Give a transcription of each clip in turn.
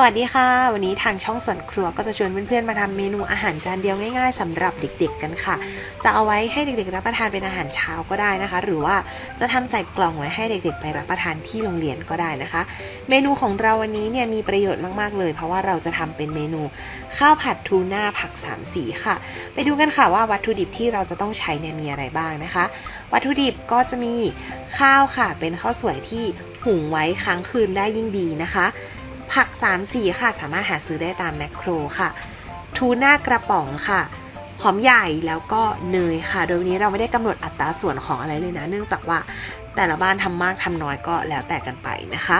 สวัสดีค่ะ วันนี้ทางช่องส่วนครัวก็จะชวนเพื่อนๆมาทำเมนูอาหารจานเดียวง่ายๆสำหรับเด็กๆกันค่ะ จะเอาไว้ให้เด็กๆรับประทานเป็นอาหารเช้าก็ได้นะคะ หรือว่าจะทำใส่กล่องไว้ให้เด็กๆ ไปรับประทานที่โรงเรียนก็ได้นะคะ เมนูของเราวันนี้เนี่ยมีประโยชน์มากๆเลย เพราะว่าเราจะทำเป็นเมนูข้าวผัดทูน่าผักสามสีค่ะ ไปดูกันค่ะว่าวัตถุดิบที่เราจะต้องใช้เนี่ยมีอะไรบ้างนะคะ วัตถุดิบก็จะมีข้าวค่ะเป็นข้าวสวยที่หุงไว้ค้างคืนได้ยิ่งดีนะคะ ผัก 3 สีค่ะ สามารถหาซื้อได้ตามแมคโครค่ะทูน่ากระป๋องค่ะ หอมใหญ่แล้วก็เนยค่ะ โดยวันนี้เราไม่ได้กำหนดอัตราส่วนของอะไรเลยนะ เนื่องจากว่าแต่ละบ้านทำมากทำน้อยก็แล้วแต่กันไปนะคะ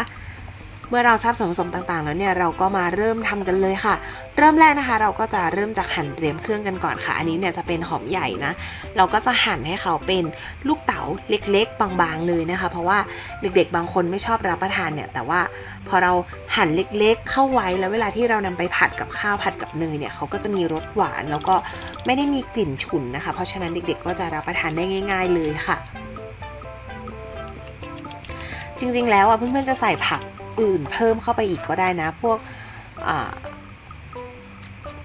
เมื่อเราทราบส่วนผสมต่างๆ แล้วเนี่ยเราก็มาเริ่มทำกันเลยค่ะ เริ่มแรกนะคะ เราก็จะเริ่มจากหั่นเตรียมเครื่องกันก่อนค่ะ อันนี้เนี่ยจะเป็นหอมใหญ่นะ เราก็จะหั่นให้เขาเป็นลูกเต๋าเล็ก ๆ บางๆเลยนะคะ เพราะว่าเด็กๆ บางคนไม่ชอบรับประทานเนี่ย แต่ว่าพอเราหั่นเล็กๆ เข้าไว้แล้วเวลาที่เรานำไปผัดกับข้าวผัดกับเนยเนี่ยเขาก็จะมีรสหวานแล้วก็ไม่ได้มีกลิ่นฉุนนะคะ เพราะฉะนั้นเด็กๆ ก็จะรับประทานได้ง่าย ๆ เลยค่ะ จริงๆ แล้วอะเพื่อนๆจะใส่ผัก อื่นเพิ่มเข้าไปอีกก็ได้นะ พวก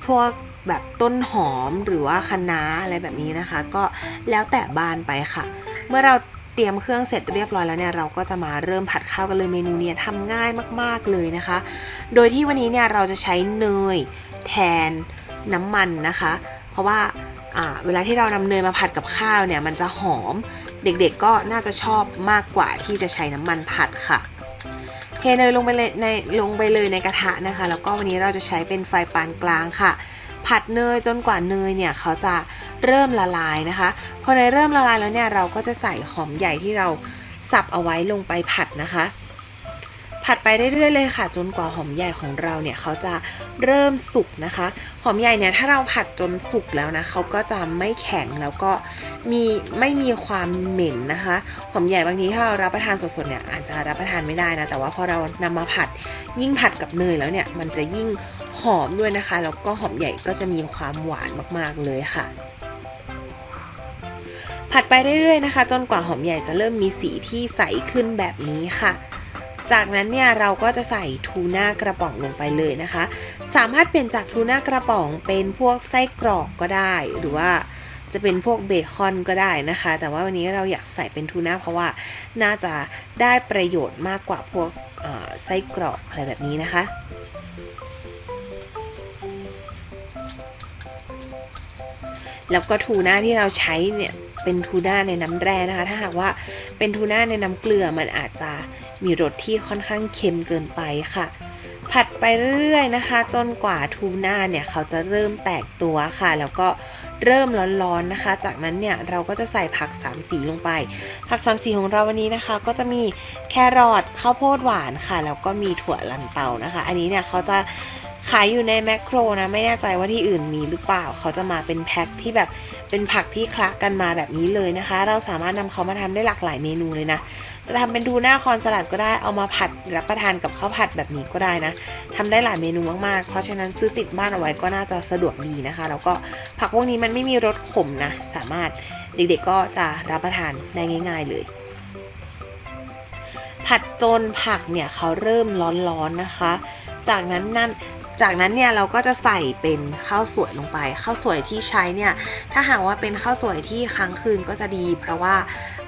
พวกแบบต้นหอมหรือว่าคะน้าอะไรแบบนี้นะคะ ก็แล้วแต่บ้านไปค่ะ เมื่อเราเตรียมเครื่องเสร็จเรียบร้อยแล้วเนี่ยเราก็จะมาเริ่มผัดข้าวกันเลยเมนูเนี้ทำง่ายมาก ๆเลยนะคะ โดยที่วันนี้เนี่ยเราจะใช้เนยแทนน้ำมันนะคะ เพราะว่าอ่าเวลาที่เรานำเนยมาผัดกับข้าวเนี่ยมันจะหอมเด็กๆก็น่าจะชอบมากกว่าที่จะใช้น้ำมันผัดค่ะ เทเนยลงไปเลยในลงไปเลยในกระทะนะคะ แล้วก็วันนี้เราจะใช้เป็นไฟปานกลางค่ะ ผัดเนยจนกว่าเนยเนี่ยเขาจะเริ่มละลายนะคะ พอเนยเริ่มละลายแล้วเนี่ยเราก็จะใส่หอมใหญ่ที่เราสับเอาไว้ลงไปผัดนะคะ ผัดไปเรื่อยๆเลยค่ะ จนกว่าหอมใหญ่ของเราเนี่ยเขาจะเริ่มสุกนะคะ หอมใหญ่เนี่ยถ้าเราผัดจนสุกแล้วนะเขาก็จะไม่แข็งแล้วก็มีไม่มีความเหม็นนะคะ หอมใหญ่บางทีถ้าเรารับประทานสดๆเนี่ยอาจจะรับประทานไม่ได้นะแต่ว่าพอเรานำมาผัดยิ่งผัดกับเนยแล้วเนี่ยมันจะยิ่งหอมด้วยนะคะแล้วก็หอมใหญ่ก็จะมีความหวานมากๆเลยค่ะผัดไปเรื่อยๆนะคะ จนกว่าหอมใหญ่จะเริ่มมีสีที่ใสขึ้นแบบนี้ค่ะ จากนั้นเนี่ยเราก็จะใส่ทูน่ากระป๋องลงไปเลยนะคะ สามารถเปลี่ยนจากทูน่ากระป๋องเป็นพวกไส้กรอกก็ได้ หรือว่าจะเป็นพวกเบคอนก็ได้นะคะ แต่ว่าวันนี้เราอยากใส่เป็นทูน่าเพราะว่าน่าจะได้ประโยชน์มากกว่าพวกไส้กรอกอะไรแบบนี้นะคะแล้วก็ทูน่าที่เราใช้เนี่ย เป็นทูน่าในน้ำแร่นะคะ ถ้าหากว่าเป็นทูน่าในน้ำเกลือมันอาจจะมีรสที่ค่อนข้างเค็มเกินไปค่ะ ผัดไปเรื่อยๆนะคะ จนกว่าทูน่าเนี่ยเขาจะเริ่มแตกตัวค่ะ แล้วก็เริ่มร้อนๆนะคะ จากนั้นเนี่ยเราก็จะใส่ผักสามสีลงไป ผักสามสีของเราวันนี้นะคะ ก็จะมีแครอทข้าวโพดหวานค่ะ แล้วก็มีถั่วลันเตานะคะ อันนี้เนี่ยเขาจะ ขายอยู่ในแมคโครนะ ไม่แน่ใจว่าที่อื่นมีหรือเปล่า เขาจะมาเป็นแพ็คที่แบบเป็นผักที่คละกันมาแบบนี้เลยนะคะ เราสามารถนำเขามาทำได้หลากหลายเมนูเลยนะ จะทำเป็นทูหน่าคอนสลัดก็ได้ เอามาผัดรับประทานกับข้าวผัดแบบนี้ก็ได้นะทำได้หลายเมนูมากๆ เพราะฉะนั้นซื้อติดบ้านเอาไว้ก็น่าจะสะดวกดีนะคะ แล้วก็ผักพวกนี้มันไม่มีรสขมนะ สามารถเด็กๆก็จะรับประทานได้ง่าย ๆเลยผัดจนผักเนี่ยเขาเริ่มร้อนๆนะคะ จากนั้นนั่น จากนั้นเนี่ยเราก็จะใส่เป็นข้าวสวยลงไป ข้าวสวยที่ใช้เนี่ยถ้าหากว่าเป็นข้าวสวยที่ค้างคืนก็จะดี เพราะว่า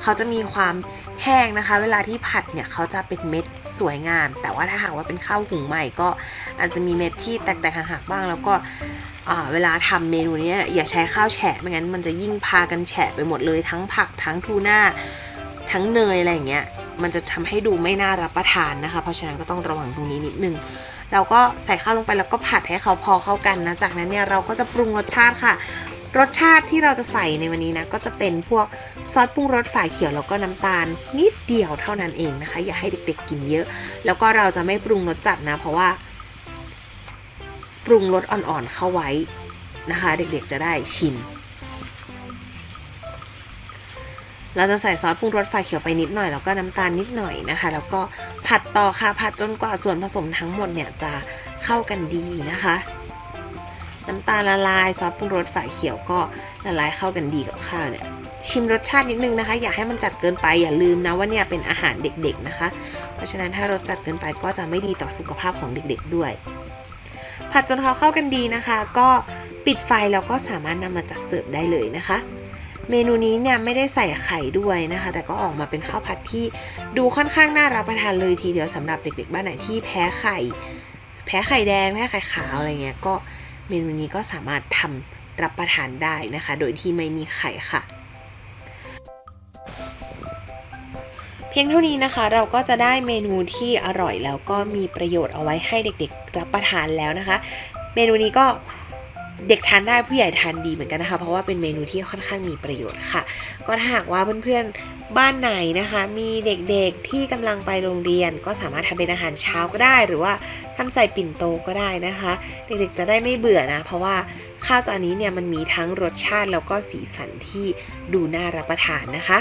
เขาจะมีความแห้งนะคะ เวลาที่ผัดเนี่ยเขาจะเป็นเม็ดสวยงาม แต่ว่าถ้าหากว่าเป็นข้าวหุงใหม่ก็อาจจะมีเม็ดที่แตกๆหักๆบ้าง แล้วก็เวลาทำเมนูนี้อย่าใช้ข้าวแฉะไม่งั้นมันจะยิ่งพากันแฉะไปหมดเลยทั้งผักทั้งทูน่าทั้งเนยอะไรอย่างเงี้ยมันจะทำให้ดูไม่น่ารับประทานนะคะ เพราะฉะนั้นก็ต้องระวังตรงนี้นิดนึง เราก็ใส่ข้าวลงไปแล้วก็ผัดให้เขาพอเข้ากันนะจากนั้นเนี่ยเราก็จะปรุงรสชาติค่ะ รสชาติที่เราจะใส่ในวันนี้นะก็จะเป็นพวกซอสปรุงรสฝาเขียวแล้วก็น้ำตาลนิดเดียวเท่านั้นเองนะคะ อย่าให้เด็กๆกินเยอะ แล้วก็เราจะไม่ปรุงรสจัดนะ เพราะว่า ปรุงรสอ่อนๆเข้าไว้นะคะ เด็กๆจะได้ชิน เราจะใส่ซอสปรุงรสฝาเขียวไปนิดหน่อยแล้วก็น้ำตาลนิดหน่อยนะคะ แล้วก็ผัดต่อค่ะผัดจนกว่าส่วนผสมทั้งหมดเนี่ยจะเข้ากันดีนะคะ น้ำตาลละลายซอสปรุงรสฝาเขียวก็ละลายเข้ากันดีกับข้าวเนี่ยชิมรสชาตินิดนึงนะคะ อย่าให้มันจัดเกินไปอย่าลืมนะว่าเนี่ยเป็นอาหารเด็กๆนะคะ เพราะฉะนั้นถ้ารสจัดเกินไปก็จะไม่ดีต่อสุขภาพของเด็กๆด้วย ผัดจนเขาเข้ากันดีนะคะ ก็ปิดไฟแล้วก็สามารถนำมาจัดเสิร์ฟได้เลยนะคะ เมนูนี้เนี่ยไม่ได้ใส่ไข่ด้วยนะคะ แต่ก็ออกมาเป็นข้าวผัดที่ดูค่อนข้างน่ารับประทานเลยทีเดียวสำหรับเด็กๆ บ้านไหนที่แพ้ไข่ แพ้ไข่แดงแพ้ไข่ขาวอะไรเงี้ยก็เมนูนี้ก็สามารถทำรับประทานได้นะคะ โดยที่ไม่มีไข่ค่ะ เพียงเท่านี้นะคะ เราก็จะได้เมนูที่อร่อยแล้วก็มีประโยชน์เอาไว้ให้เด็กๆ รับประทานแล้วนะคะ เมนูนี้ก็ เด็กทานได้ผู้ใหญ่ทานดีเหมือนกันนะคะ เพราะว่าเป็นเมนูที่ค่อนข้างมีประโยชน์ค่ะ ก็ถ้าหากว่าเพื่อนๆบ้านไหนนะคะ มีเด็กๆที่กำลังไปโรงเรียน ก็สามารถทำเป็นอาหารเช้าก็ได้ หรือว่าทำใส่ปิ่นโตก็ได้นะคะ เด็กๆจะได้ไม่เบื่อนะ เพราะว่า ข้าวจานนี้เนี่ยมันมีทั้งรสชาติแล้วก็สีสันที่ดูน่ารับประทานนะคะ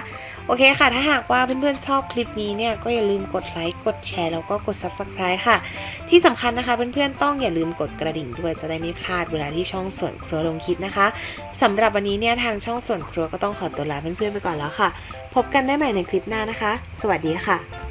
โอเคค่ะ ถ้าหากว่าเพื่อนๆชอบคลิปนี้เนี่ยก็อย่าลืมกดไลค์กดแชร์แล้วก็กด Subscribe ค่ะ ที่สำคัญนะคะเพื่อนๆต้องอย่าลืมกดกระดิ่งด้วยจะได้ไม่พลาดเวลาที่ช่องส่วนครัวลงคลิปนะคะสำหรับวันนี้เนี่ยทางช่องส่วนครัวก็ต้องขอตัวลาเพื่อนๆไปก่อนแล้วค่ะ พบกันได้ใหม่ในคลิปหน้านะคะ สวัสดีค่ะ